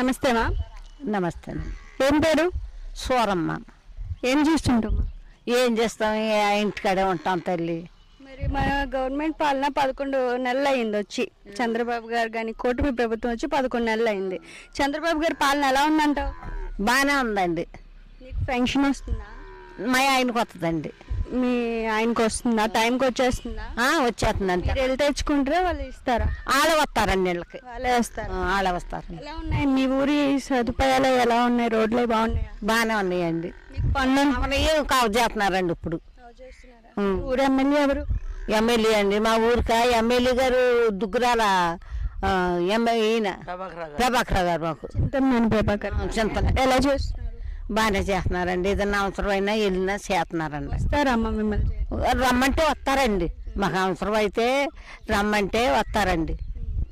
నమస్తేమా నమస్తే. ఏం పేరు? సూరమ్మ. ఏం చేస్తుంటామా ఏం చేస్తాం? ఏ ఇంటికాడే ఉంటాం తల్లి. మరి మన గవర్నమెంట్ పాలన పదకొండు నెలలు అయింది వచ్చి. చంద్రబాబు గారు కానీ కూటమి ప్రభుత్వం వచ్చి పదకొండు నెలలు అయింది. చంద్రబాబు గారి పాలన ఎలా ఉందంటావు? బాగానే ఉందండి. నీకు పెన్షన్ వస్తుందా? మా ఆయనకు వస్తుందండి మీ ఆయనకు వస్తుందా? టైంకి వచ్చేస్తుందా? ఆ, వచ్చేస్తుందంట. మీరు వెళ్ళి తెచ్చుకుంటారా? వాళ్ళు ఇస్తారా? ఆడ వస్తారండి వీళ్ళకి. వాళ్ళే వస్తారు? ఆడ వస్తారు ఎలా ఉన్నాయి? మీ ఊరి సదుపాయాలు ఎలా ఉన్నాయి? రోడ్లు బాగున్నాయా? బాగానే ఉన్నాయండి. పనులు ఏం కవర్ చేస్తున్నారండి ఇప్పుడు. ఊరు ఎమ్మెల్యే ఎవరు? ఎమ్మెల్యే అండి. మా ఊరికా ఎమ్మెల్యే గారు దుగ్గురాల ఎమ్మె- ఈయన. ప్రభాకర్ గారు. మాకు. చింతమనేని ప్రభాకర్. చింతన ఎలా చేస్తున్నారు? బాగానే చేస్తున్నారండి. ఏదైనా అవసరమైనా వెళ్ళినా చేస్తున్నారండి. వస్తారమ్మా మిమ్మల్ని? రమ్మంటే వస్తారండి. మాకు అవసరం అయితే రమ్మంటే వస్తారండి.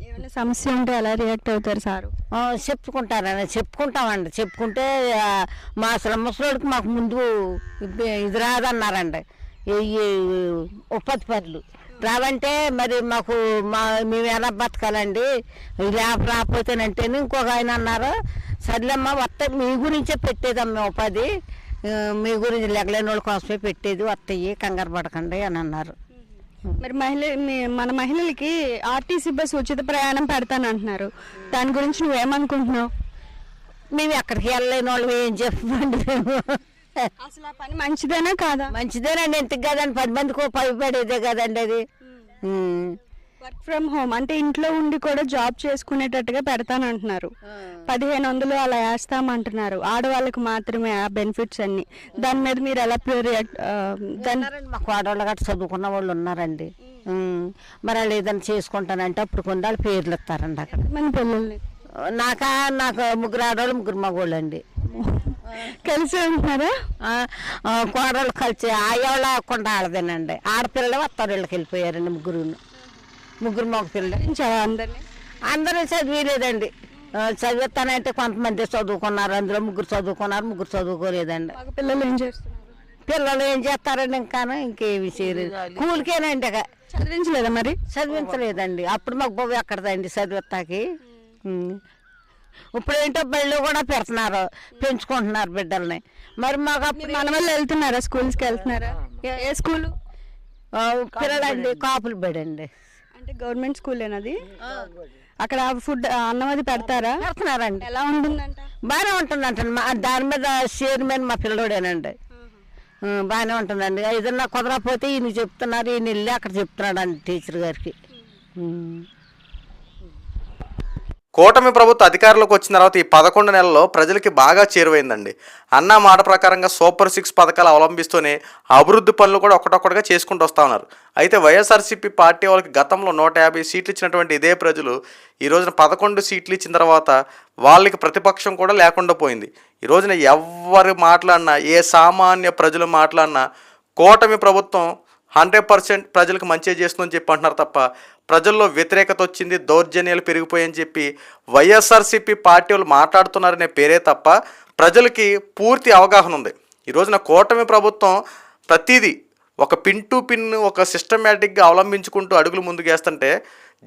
ఏమైనా సమస్య ఉంటే ఎలా రియాక్ట్ అవుతారు సారు? ఆ, చెప్పుకుంటారండి చెప్పుకుంటామండి. చెప్పుకుంటే మా అసలు ముసలోడికి మాకు ముందు ఇది రాదన్నారండి. ఈ ఉప్పత్తి పనులు. రావంటే మరి మాకు మా మేము ఎలా బతకాలండి? లేప రాకపోతేనంటే ఇంకొక ఆయన అన్నారు. సర్లేమ్మా వస్తా మీ గురించే పెట్టేదమ్మా ఉపాధి. మీ గురించి లెగలేని వాళ్ళ కోసమే పెట్టేది వస్తాయి కంగారు పడకండి అని అన్నారు. మరి మహిళ మన మహిళలకి ఆర్టీసీ బస్ ఉచిత ప్రయాణం పెడతానంటున్నారు దాని గురించి నువ్వేమనుకుంటున్నావు? మేము ఎక్కడికి వెళ్ళలేని వాళ్ళు ఏం చెప్పమండి మేము అసలు ఆ పని మంచిదేనా కాదా? మంచిదేనండి ఎందుకు కదండి? పది మందికి ఓ పది పడేదే కదండి అది. ఉమ్. వర్క్ ఫ్రమ్ హోమ్ అంటే ఇంట్లో ఉండి కూడా జాబ్ చేసుకునేటట్టుగా పెడతానంటున్నారు. పదిహేను వందలు అలా వేస్తామంటున్నారు. ఆడవాళ్ళకి మాత్రమే ఆ బెనిఫిట్స్ అన్ని. దాని మీద మీరు ఎలా రియాక్ట్ దాని ఉన్నారండి మా కోడళ్ళు గట్ట చదువుకున్న వాళ్ళు ఉన్నారండి. ఉమ్. మరి వాళ్ళు ఏదైనా చేసుకుంటానంటే అప్పుడు కొన్ని వాళ్ళు పేర్లు ఇస్తారండి అక్కడ. మన పిల్లల్ని. నాకా నాకు ముగ్గురు ఆడవాళ్ళు ముగ్గురు మగవాళ్ళు అండి కలిసి ఉంటున్నారా కోడళ్ళు కలిసి ఆడవాళ్ళ కొండ ఆడదేనండి. ఆడపిల్లలు వస్తారు వీళ్ళకి వెళ్ళిపోయారండి ముగ్గురు ముగ్గురు మగ పిల్లలు. అందరినీ? అందరూ చదివేలేదండి. చదివిస్తానంటే కొంతమంది చదువుకున్నారు అందులో ముగ్గురు చదువుకున్నారు ముగ్గురు చదువుకోలేదండి. పిల్లలు ఏం చేస్తున్నారు? పిల్లలు ఏం చేస్తారండి ఇంకాను? ఇంకేమి చేయలేదు కూలికేనండి ఇక. చదివించలేదా మరి? చదివించలేదండి. అప్పుడు మాకు బాబు ఎక్కడదండి చదివిస్తాకి. ఇప్పుడు ఏంటో బళ్ళు కూడా పెడుతున్నారు. పెంచుకుంటున్నారు బిడ్డల్ని. మరి మాకు అప్పుడు మన వాళ్ళు వెళ్తున్నారా? స్కూల్స్కి వెళ్తున్నారా? ఏ స్కూల్? పిల్లలండి కాపులు బడండి అంటే గవర్నమెంట్ స్కూల్ అది అక్కడ ఫుడ్ అన్నం అది పెడతారా? పెడుతున్నారండి. ఎలా ఉంటుందంట? బాగానే ఉంటుందంట. మా దాని మీద చైర్మన్ మా పిల్లడేనండి. బాగానే ఉంటుందండి. ఏదన్నా కుదరకపోతే ఈయన చెప్తున్నారు ఈయన వెళ్ళి అక్కడ చెప్తున్నాడు అండి టీచర్ గారికి. ఉమ్. కూటమి ప్రభుత్వ అధికారంలోకి వచ్చిన తర్వాత ఈ పదకొండు నెలల్లో ప్రజలకి బాగా చేరువైందండి. అన్న మాట ప్రకారంగా సూపర్ సిక్స్ పథకాలు అవలంబిస్తూనే అభివృద్ధి పనులు కూడా ఒకటొక్కటిగా చేసుకుంటూ వస్తూ ఉన్నారు. అయితే వైఎస్ఆర్సీపీ పార్టీ వాళ్ళకి గతంలో నూట యాభై సీట్లు ఇచ్చినటువంటి ఇదే ప్రజలు ఈ రోజున పదకొండు సీట్లు ఇచ్చిన తర్వాత వాళ్ళకి ప్రతిపక్షం కూడా లేకుండా పోయింది. ఈ రోజున ఎవరు మాట్లాడినా ఏ సామాన్య ప్రజలు మాట్లాడినా కూటమి ప్రభుత్వం హండ్రెడ్ పర్సెంట్ ప్రజలకు మంచి చేస్తుందని చెప్పి అంటున్నారు తప్ప ప్రజల్లో వ్యతిరేకత వచ్చింది దౌర్జన్యాలు పెరిగిపోయాయని చెప్పి వైఎస్ఆర్సీపీ పార్టీ వాళ్ళు మాట్లాడుతున్నారనే పేరే తప్ప ప్రజలకి పూర్తి అవగాహన ఉంది. ఈరోజున కూటమి ప్రభుత్వం ప్రతిదీ ఒక పిన్ టు పిన్ ఒక సిస్టమేటిక్గా అవలంబించుకుంటూ అడుగులు ముందుకు వేస్తుంటే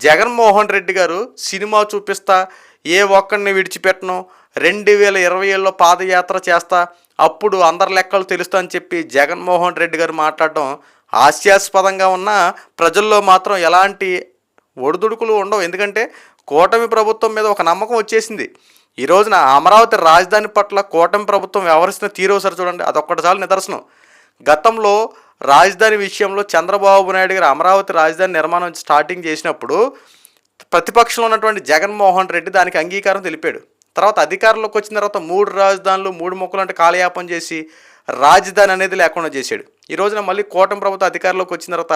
జగన్మోహన్ రెడ్డి గారు సినిమా చూపిస్తా ఏ ఒక్కడిని విడిచిపెట్టను రెండు వేల ఇరవై ఏళ్ళలో పాదయాత్ర చేస్తా అప్పుడు అందరి లెక్కలు తెలుస్తా అని చెప్పి జగన్మోహన్ రెడ్డి గారు మాట్లాడడం హాస్యాస్పదంగా ఉన్న ప్రజల్లో మాత్రం ఎలాంటి ఒడిదుడుకులు ఉండవు. ఎందుకంటే కూటమి ప్రభుత్వం మీద ఒక నమ్మకం వచ్చేసింది. ఈ రోజున అమరావతి రాజధాని పట్ల కూటమి ప్రభుత్వం వ్యవహరిస్తున్న తీరు ఒకసారి చూడండి. అదొక్కటిసారి నిదర్శనం. గతంలో రాజధాని విషయంలో చంద్రబాబు నాయుడు గారు అమరావతి రాజధాని నిర్మాణం స్టార్టింగ్ చేసినప్పుడు ప్రతిపక్షంలో ఉన్నటువంటి జగన్మోహన్ రెడ్డి దానికి అంగీకారం తెలిపాడు. తర్వాత అధికారంలోకి వచ్చిన తర్వాత మూడు రాజధానులు మూడు మొక్కలు అంటే కాలయాపం చేసి రాజధాని అనేది లేకుండా చేశాడు. ఈ రోజున మళ్ళీ కూటమి ప్రభుత్వ అధికారంలోకి వచ్చిన తర్వాత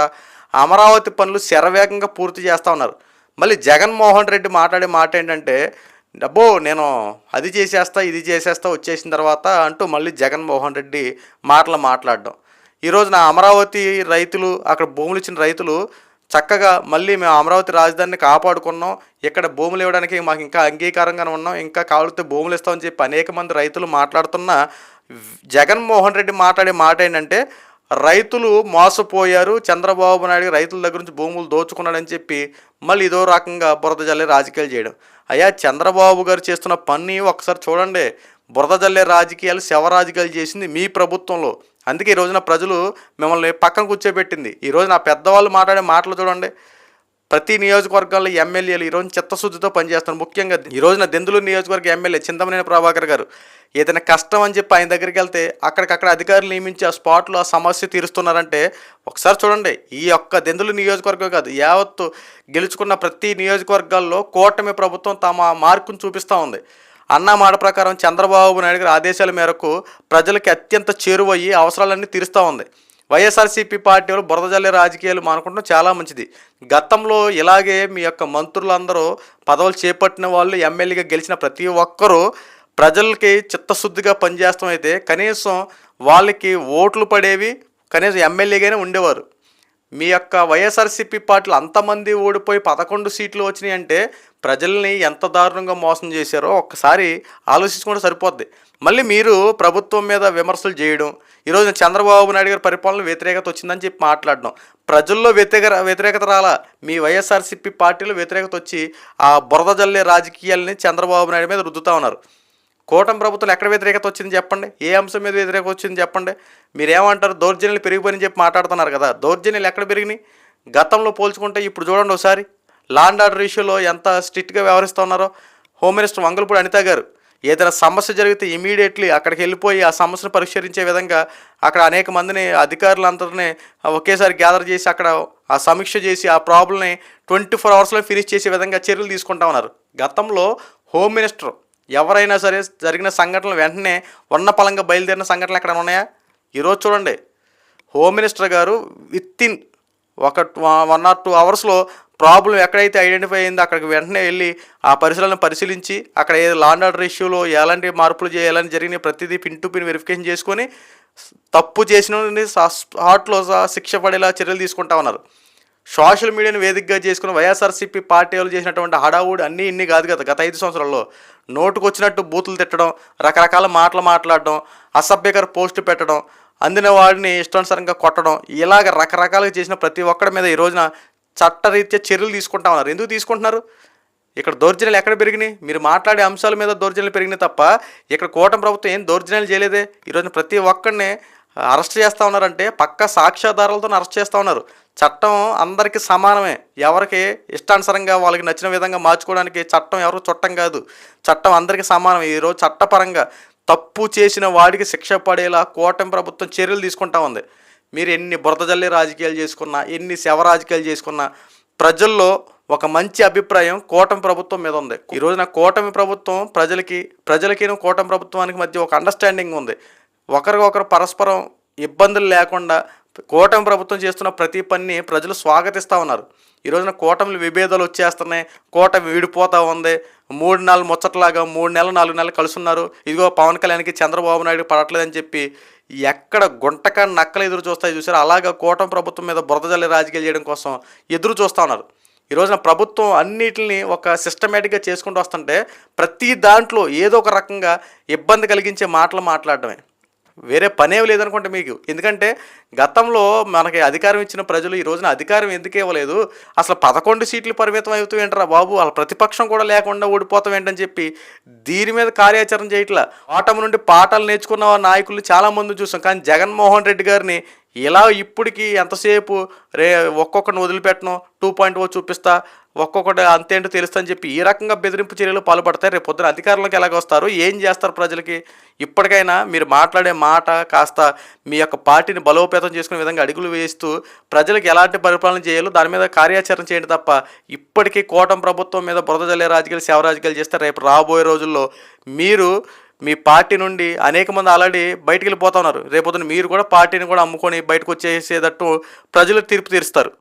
అమరావతి పనులు శరవేగంగా పూర్తి చేస్తూ ఉన్నారు. మళ్ళీ జగన్మోహన్ రెడ్డి మాట్లాడే మాట ఏంటంటే డబ్బో నేను అది చేసేస్తా ఇది చేసేస్తా వచ్చేసిన తర్వాత అంటూ మళ్ళీ జగన్మోహన్ రెడ్డి మాటలు మాట్లాడడం. ఈరోజున అమరావతి రైతులు అక్కడ భూములు ఇచ్చిన రైతులు చక్కగా మళ్ళీ మేము అమరావతి రాజధానిని కాపాడుకున్నాం. ఇక్కడ భూములు ఇవ్వడానికి మాకు ఇంకా అంగీకారంగానే ఉన్నాం. ఇంకా కావాలితే భూములు ఇస్తామని చెప్పి అనేక మంది రైతులు మాట్లాడుతున్న జగన్మోహన్ రెడ్డి మాట్లాడే మాట ఏంటంటే రైతులు మోసపోయారు. చంద్రబాబు నాయుడు రైతుల దగ్గర నుంచి భూములు దోచుకున్నాడని చెప్పి మళ్ళీ ఇదో రకంగా బురద జల్లే రాజకీయాలు చేయడం. అయ్యా చంద్రబాబు గారు చేస్తున్న పని ఒకసారి చూడండి. బురద జల్లే రాజకీయాలు శవ రాజకీయాలు చేసింది మీ ప్రభుత్వంలో. అందుకే ఈ రోజున ప్రజలు మిమ్మల్ని పక్కన కూర్చోబెట్టింది. ఈ రోజు నా పెద్దవాళ్ళు మాట్లాడే మాటలు చూడండి. ప్రతి నియోజకవర్గాల్లో ఎమ్మెల్యేలు ఈరోజు చిత్తశుద్ధితో పనిచేస్తున్నారు. ముఖ్యంగా ఈ రోజున దెందులు నియోజకవర్గ ఎమ్మెల్యే చింతమనేని ప్రభాకర్ గారు ఏదైనా కష్టం అని చెప్పి ఆయన దగ్గరికి వెళ్తే అక్కడికక్కడ అధికారులు నియమించి ఆ స్పాట్లో ఆ సమస్య తీరుస్తున్నారంటే ఒకసారి చూడండి. ఈ యొక్క దెందులు నియోజకవర్గం కాదు యావత్తు గెలుచుకున్న ప్రతి నియోజకవర్గాల్లో కూటమి ప్రభుత్వం తమ మార్కును చూపిస్తూ ఉంది. అన్న మాట ప్రకారం చంద్రబాబు నాయుడు గారి ఆదేశాల మేరకు ప్రజలకి అత్యంత చేరువయ్యి అవసరాలన్నీ తీరుస్తూ ఉంది. వైఎస్ఆర్సీపీ పార్టీ వాళ్ళు బురద రాజకీయాలు మానుకుంటాం చాలా మంచిది. గతంలో ఇలాగే మీ యొక్క మంత్రులందరూ పదవులు చేపట్టిన వాళ్ళు ఎమ్మెల్యేగా గెలిచిన ప్రతి ఒక్కరూ ప్రజలకి చిత్తశుద్ధిగా పనిచేస్తాం అయితే కనీసం వాళ్ళకి ఓట్లు పడేవి కనీసం ఎమ్మెల్యేగానే ఉండేవారు. మీ యొక్క వైఎస్ఆర్సీపీ పార్టీలు అంతమంది ఓడిపోయి పదకొండు సీట్లు వచ్చినాయి అంటే ప్రజల్ని ఎంత దారుణంగా మోసం చేశారో ఒక్కసారి ఆలోచించుకుంటే సరిపోద్ది. మళ్ళీ మీరు ప్రభుత్వం మీద విమర్శలు చేయడం ఈరోజు చంద్రబాబు నాయుడు గారి పరిపాలన వ్యతిరేకత వచ్చిందని చెప్పి మాట్లాడడం ప్రజల్లో వ్యతిరేక వ్యతిరేకత రాలా? మీ వైఎస్ఆర్సీపీ పార్టీలో వ్యతిరేకత వచ్చి ఆ బురద జల్లే రాజకీయాలని చంద్రబాబు నాయుడు మీద రుద్దుతా ఉన్నారు. కూటమి ప్రభుత్వం ఎక్కడ వ్యతిరేకత వచ్చింది చెప్పండి? ఏ అంశం మీద వ్యతిరేకత వచ్చింది చెప్పండి? మీరేమంటారు? దౌర్జన్యాలు పెరిగిపోయినని చెప్పి మాట్లాడుతున్నారు కదా. దౌర్జన్యాలు ఎక్కడ పెరిగినాయి? గతంలో పోల్చుకుంటే ఇప్పుడు చూడండి ఒకసారి. లాండ్ ఆర్డర్ ఇష్యూలో ఎంత స్ట్రిక్ట్గా వ్యవహరిస్తున్నారో హోమ్ మినిస్టర్ మంగళపూడి అనిత గారు ఏదైనా సమస్య జరిగితే ఇమీడియట్లీ అక్కడికి వెళ్ళిపోయి ఆ సమస్యను పరిష్కరించే విధంగా అక్కడ అనేక మందిని అధికారులందరినీ ఒకేసారి గ్యాదర్ చేసి అక్కడ ఆ సమీక్ష చేసి ఆ ప్రాబ్లమ్ని ట్వంటీ ఫోర్ అవర్స్లో ఫినిష్ చేసే విధంగా చర్యలు తీసుకుంటా ఉన్నారు. గతంలో హోమ్ మినిస్టర్ ఎవరైనా సరే జరిగిన సంఘటనలు వెంటనే ఉన్న పలంగా బయలుదేరిన సంఘటనలు ఎక్కడ ఉన్నాయా? ఈరోజు చూడండి. హోమ్ మినిస్టర్ గారు విత్ ఇన్ ఒక వన్ ఆర్ టూ అవర్స్లో ప్రాబ్లం ఎక్కడైతే ఐడెంటిఫై అయిందో అక్కడికి వెంటనే వెళ్ళి ఆ పరిసరాలను పరిశీలించి అక్కడ ఏ లాండ్ ఆర్డర్ ఇష్యూలో ఎలాంటి మార్పులు చేయాలని జరిగిన ప్రతిదీ పిన్ టు పిన్ వెరిఫికేషన్ చేసుకొని తప్పు చేసిన స్పాట్లో శిక్ష పడేలా చర్యలు తీసుకుంటా ఉన్నారు. సోషల్ మీడియాను వేదికగా చేసుకుని వైఎస్ఆర్సీపీ పార్టీ వాళ్ళు చేసినటువంటి హడావుడి అన్నీ ఇన్ని కాదు కదా. గత ఐదు సంవత్సరాల్లో నోటుకొచ్చినట్టు బూతులు తిట్టడం రకరకాల మాటలు మాట్లాడడం అసభ్యకర పోస్టు పెట్టడం అందిన వాడిని ఇష్టానుసారంగా కొట్టడం ఇలాగ రకరకాలుగా చేసిన ప్రతి ఒక్కడి మీద ఈ రోజున చట్టరీత్యా చర్యలు తీసుకుంటా ఉన్నారు. ఎందుకు తీసుకుంటున్నారు? ఇక్కడ దౌర్జన్యాలు ఎక్కడ పెరిగినాయి? మీరు మాట్లాడే అంశాల మీద దౌర్జన్యాలు పెరిగినాయి తప్ప ఇక్కడ కూటమి ప్రభుత్వం ఏం దౌర్జన్యాలు చేయలేదే? ఈరోజు ప్రతి ఒక్కడిని అరెస్ట్ చేస్తూ ఉన్నారంటే పక్క సాక్ష్యాధారాలతో అరెస్ట్ చేస్తూ ఉన్నారు. చట్టం అందరికీ సమానమే. ఎవరికి ఇష్టానుసారంగా వాళ్ళకి నచ్చిన విధంగా మార్చుకోవడానికి చట్టం ఎవరు చుట్టం కాదు. చట్టం అందరికీ సమానం ఈరోజు చట్టపరంగా తప్పు చేసిన వాడికి శిక్ష పడేలా కూటమి ప్రభుత్వం చర్యలు తీసుకుంటా ఉంది. మీరు ఎన్ని బురదజల్లి రాజకీయాలు చేసుకున్నా ఎన్ని శవ రాజకీయాలు చేసుకున్నా ప్రజల్లో ఒక మంచి అభిప్రాయం కూటమి ప్రభుత్వం మీద ఉంది. ఈ రోజున కూటమి ప్రభుత్వం ప్రజలకి ప్రజలకి కూటమి ప్రభుత్వానికి మధ్య ఒక అండర్స్టాండింగ్ ఉంది. ఒకరికొకరు పరస్పరం ఇబ్బందులు లేకుండా కూటమి ప్రభుత్వం చేస్తున్న ప్రతి పనిని ప్రజలు స్వాగతిస్తూ ఉన్నారు. ఈ రోజున కూటమిలు విభేదాలు వచ్చేస్తున్నాయి. కూటమి విడిపోతూ ఉంది. మూడు నెలలు ముచ్చట్లాగా మూడు నెలలు నాలుగు నెలలు కలుసున్నారు. ఇదిగో పవన్ కళ్యాణ్కి చంద్రబాబు నాయుడు పడట్లేదని చెప్పి ఎక్కడ గుంటక నక్కలు ఎదురు చూస్తాయి చూసారు అలాగా కూటమి ప్రభుత్వం మీద బురద జల్లి రాజకీయాలు చేయడం కోసం ఎదురు చూస్తూ ఉన్నారు. ఈ రోజున ప్రభుత్వం అన్నిటిని ఒక సిస్టమేటిక్గా చేసుకుంటూ వస్తుంటే ప్రతి దాంట్లో ఏదో ఒక రకంగా ఇబ్బంది కలిగించే మాటలు మాట్లాడటమే. వేరే పనే లేదనుకుంటే మీకు. ఎందుకంటే గతంలో మనకి అధికారం ఇచ్చిన ప్రజలు ఈ రోజున అధికారం ఎందుకు ఇవ్వలేదు? అసలు పదకొండు సీట్లు పరిమితం అవుతూ ఏంటరా బాబు? వాళ్ళ ప్రతిపక్షం కూడా లేకుండా ఓడిపోతాం ఏంటని చెప్పి దీని మీద కార్యాచరణ చేయట్లా. ఆటము నుండి పాఠాలు నేర్చుకున్న నాయకులు చాలామంది చూసాం. కానీ జగన్మోహన్ రెడ్డి గారిని ఇలా ఇప్పటికి ఎంతసేపు రే ఒక్కొక్కరిని వదిలిపెట్టను టూ పాయింట్ ఓ చూపిస్తా ఒక్కొక్కటి అంతేంటో తెలుస్తా చెప్పి ఈ రకంగా బెదిరింపు చర్యలు పాల్పడతాయి. రేపు పొద్దున అధికారులకు ఎలాగ వస్తారు ఏం చేస్తారు ప్రజలకి? ఇప్పటికైనా మీరు మాట్లాడే మాట కాస్త మీ యొక్క పార్టీని బలోపేతం చేసుకునే విధంగా అడుగులు వేస్తూ ప్రజలకు ఎలాంటి పరిపాలన చేయాలో దాని మీద కార్యాచరణ చేయండి తప్ప ఇప్పటికీ కోటం ప్రభుత్వం మీద బురద జల్లే రాజకీయాలు సేవ రాజకీయాలు చేస్తే రేపు రాబోయే రోజుల్లో మీరు మీ పార్టీ నుండి అనేక మంది ఆల్రెడీ బయటికి వెళ్ళిపోతా ఉన్నారు. రేపొద్దున మీరు కూడా పార్టీని కూడా అమ్ముకొని బయటకు వచ్చేసేటట్టు ప్రజలు తీర్పు తీరుస్తారు.